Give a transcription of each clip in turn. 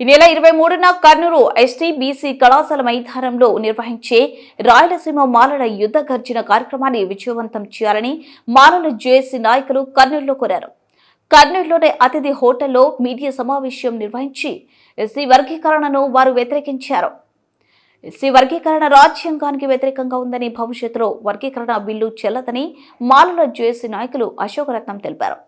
ఈ నెల ఇరవై మూడున కర్నూలు ఎస్టీ బీసీ కళాశాల మైదానంలో నిర్వహించే రాయలసీమ మాలల యుద్ధ గర్జన కార్యక్రమాన్ని విజయవంతం చేయాలని మాలల జేఏసీ నాయకులు కర్నూలులో కోరారు. కర్నూలులోని అతిథి హోటల్లో మీడియా సమావేశం నిర్వహించి ఎస్సీ వర్గీకరణను వారు వ్యతిరేకించారు. ఎస్సీ వర్గీకరణ రాజ్యాంగానికి వ్యతిరేకంగా ఉందని భవిష్యత్తులో వర్గీకరణ బిల్లు చెల్లదని మాలల జేఏసీ నాయకులు అశోకరత్నం తెలిపారు.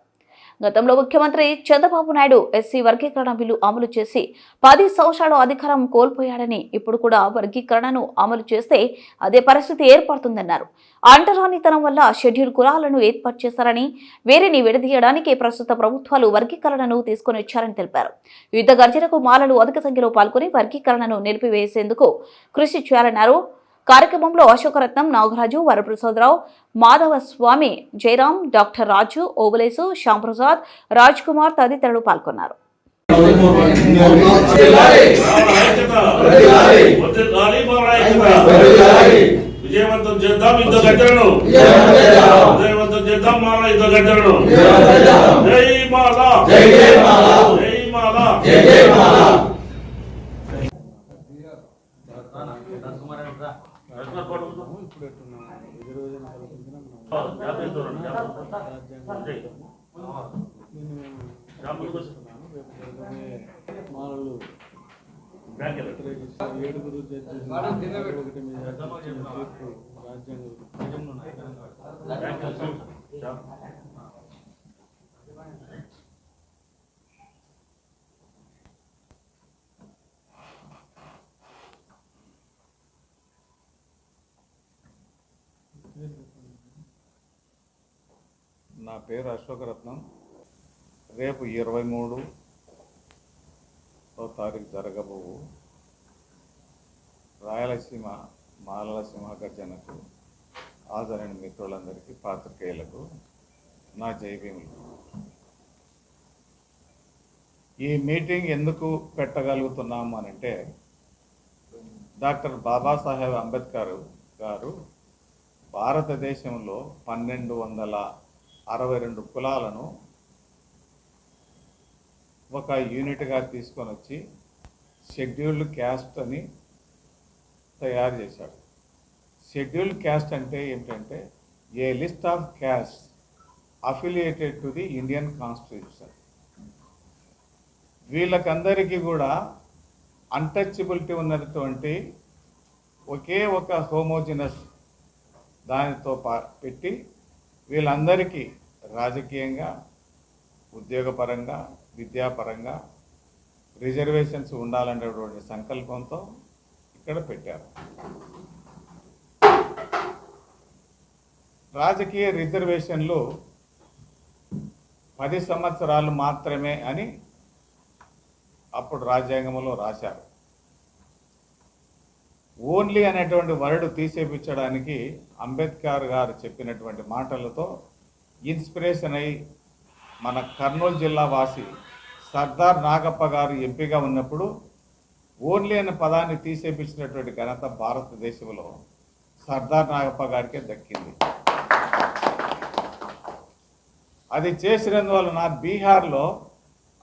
గతంలో ముఖ్యమంత్రి చంద్రబాబు నాయుడు ఎస్సీ వర్గీకరణ బిల్లు అమలు చేసి పది సంవత్సరాలు అధికారం కోల్పోయాడని ఇప్పుడు కూడా వర్గీకరణను అమలు చేస్తే అదే పరిస్థితి ఏర్పడుతుందన్నారు. అంటరానితనం వల్ల షెడ్యూల్ కులాలను ఏర్పాటు చేశారని వేరేని విడదీయడానికి ప్రస్తుత ప్రభుత్వాలు వర్గీకరణను తీసుకొని వచ్చారని తెలిపారు. యుద్ధ గర్జనకు మాలలు అధిక సంఖ్యలో పాల్గొని వర్గీకరణను నిలిపివేసేందుకు కృషి చేయాలన్నారు. కార్యక్రమంలో అశోకరత్నం నాగరాజు వరప్రసాదరావు మాధవస్వామి జయరాం డాక్టర్ రాజు ఓబులేసు శ్యాంప్రసాద్ రాజ్ కుమార్ తదితరులు పాల్గొన్నారు విజయవంతం చేద్దాం ఇంత గడ్డలను విజయవంతం చేద్దాం మాల ఇంత గడ్డలను జై మాల జై జై మాల. జై మాల జై జై మాల మాలలు ఏడుగురు జడ్జిలు ఒకటి మీద తీర్పు రాజ్యాంగం నా పేరు అశోకరత్నం. రేపు ఇరవై మూడు తారీఖు జరగబోవు. రాయలసీమ మాలల సింహగర్జనకు హాజరైన మిత్రులందరికీ పాత్రికేయులకు నా జైభీములు ఈ మీటింగ్ ఎందుకు పెట్టగలుగుతున్నాము అని అంటే డాక్టర్ బాబాసాహెబ్ అంబేద్కర్ గారు భారతదేశంలో పన్నెండు వందల అరవై రెండు కులాలను ఒక యూనిట్గా తీసుకొని వచ్చి షెడ్యూల్డ్ క్యాస్ట్ అని తయారు చేశాడు. షెడ్యూల్డ్ క్యాస్ట్ అంటే ఏమిటంటే a list of caste affiliated to the Indian constitution. వీళ్ళకందరికీ కూడా అన్టచబిలిటీ ఉన్నటువంటి ఒకే ఒక హోమోజినస్ దానితో పా పెట్టి వీళ్ళందరికీ రాజకీయంగా ఉద్యోగపరంగా విద్యాపరంగా రిజర్వేషన్స్ ఉండాలనేటువంటి సంకల్పంతో ఇక్కడ పెట్టారు. రాజకీయ రిజర్వేషన్లు పది సంవత్సరాలు మాత్రమే అని అప్పుడు రాజ్యాంగంలో రాశారు. ఓన్లీ అనేటువంటి వర్డ్ తీసేపించడానికి అంబేద్కర్ గారు చెప్పినటువంటి మాటలతో ఇన్స్పిరేషన్ అయి మన కర్నూలు జిల్లా వాసి సర్దార్ నాగప్ప గారు ఎంపీగా ఉన్నప్పుడు ఓన్లీ అనే పదాన్ని తీసేపించినటువంటి ఘనత భారతదేశంలో సర్దార్ నాగప్ప గారికే దక్కింది. అది చేసినందువలన బీహార్లో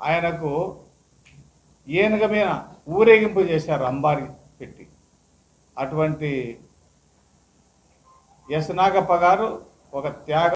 ఆయనకు ఏనుగ మీద ఊరేగింపు చేశారు అంబారి పెట్టి. అటువంటి ఎస్ నాగప్ప గారు ఒక త్యాగ